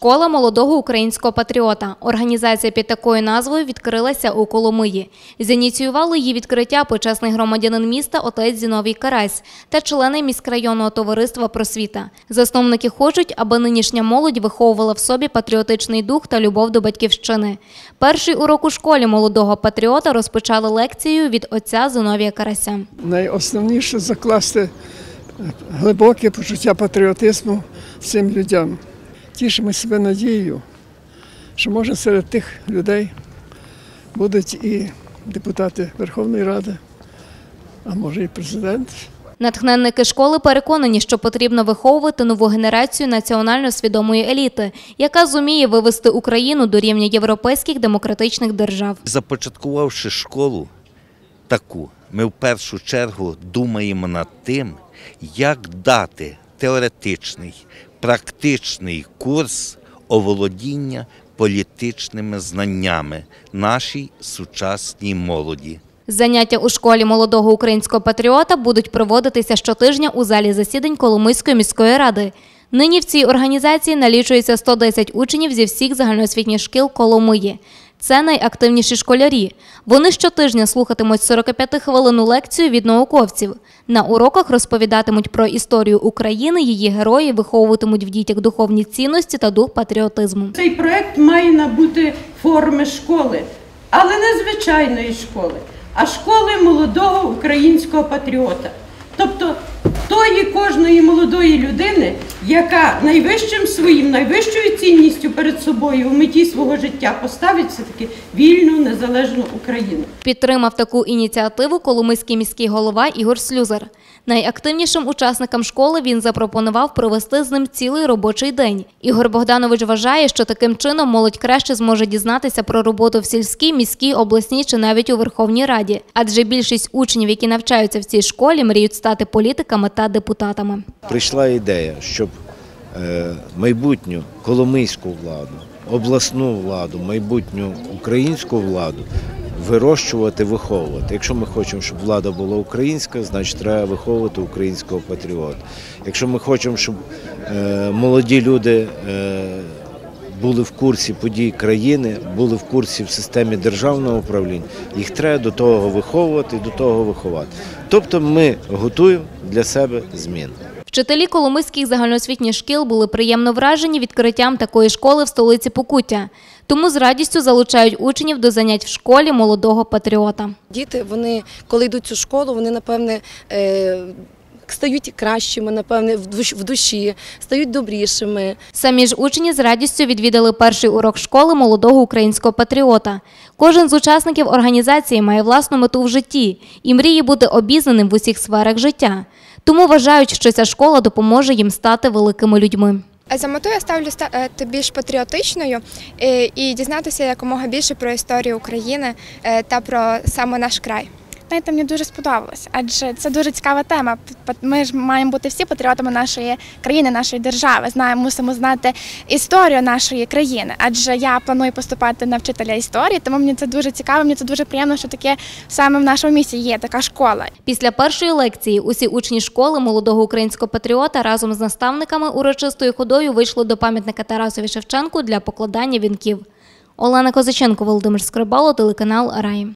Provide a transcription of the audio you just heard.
Школа молодого українського патріота. Організація під такою назвою відкрилася у Коломиї. Зініціювали її відкриття почесний громадянин міста отець Зіновій Карась та члени міськрайонного товариства просвіта. Засновники хочуть, аби нинішня молодь виховувала в собі патріотичний дух та любов до батьківщини. Перший урок у школі молодого патріота розпочали лекцією від отця Зиновія Карася. найосновніше закласти глибоке почуття патріотизму цим людям. Тішимо себе надією, що може серед тих людей будуть і депутати Верховної Ради, а може і президент. Натхненники школи переконані, що потрібно виховувати нову генерацію національно свідомої еліти, яка зуміє вивести Україну до рівня європейських демократичних держав. Започаткувавши школу таку, ми в першу чергу думаємо над тим, як дати теоретичний, практичний курс оволодіння політичними знаннями нашій сучасній молоді. Заняття у школі молодого українського патріота будуть проводитися щотижня у залі засідань Коломийської міської ради. Нині в цій організації налічується 110 учнів зі всіх загальноосвітніх шкіл Коломиї. Це найактивніші школярі. Вони щотижня слухатимуть 45-хвилинну лекцію від науковців. На уроках розповідатимуть про історію України, її герої виховуватимуть в дітях духовні цінності та дух патріотизму. Цей проект має набути форми школи, але не звичайної школи, а школи молодого українського патріота. Тобто тої кожної молодої людини, яка найвищим своїм, найвищою цінністю перед собою у меті свого життя поставить все-таки вільну незалежну Україну. Підтримав таку ініціативу Коломийський міський голова Ігор Слюзар. Найактивнішим учасникам школи він запропонував провести з ним цілий робочий день. Ігор Богданович вважає, що таким чином молодь краще зможе дізнатися про роботу в сільській, міській, обласній чи навіть у Верховній Раді. Адже більшість учнів, які навчаються в цій школі, мріють стати політиками та депутатами. прийшла ідея, щоб майбутню коломийську владу, обласну владу, майбутню українську владу вирощувати, виховувати. Якщо ми хочемо, щоб влада була українська, значить треба виховувати українського патріота. Якщо ми хочемо, щоб е, молоді люди е, були в курсі подій країни, були в курсі в системі державного управління, їх треба до того виховувати до того виховати. Тобто ми готуємо для себе зміни. Вчителі коломийських загальноосвітніх шкіл були приємно вражені відкриттям такої школи в столиці Покуття. Тому з радістю залучають учнів до занять в школі молодого патріота. Діти, вони, коли йдуть в цю школу, вони, напевне, е, стають кращими, напевне, в душ- в душі, стають добрішими. Самі ж учні з радістю відвідали перший урок школи молодого українського патріота. Кожен з учасників організації має власну мету в житті і мріє бути обізнаним в усіх сферах життя. Тому вважають, що ця школа допоможе їм стати великими людьми. За мету я ставлю стати більш патріотичною е, і дізнатися якомога більше про історію України е, та про саме наш край. Знаєте, мені дуже сподобалось, адже це дуже цікава тема. Ми ж маємо бути всі патріотами нашої країни, нашої держави. Знаємо, мусимо знати історію нашої країни. Адже я планую поступати на вчителя історії, тому мені це дуже цікаво. Мені це дуже приємно, що таке саме в нашому місті є така школа. Після першої лекції усі учні школи молодого українського патріота разом з наставниками урочистою ходою вийшли до пам'ятника Тарасові Шевченку для покладання вінків. Олена Козаченко, Володимир Скрибало, телеканал Рай.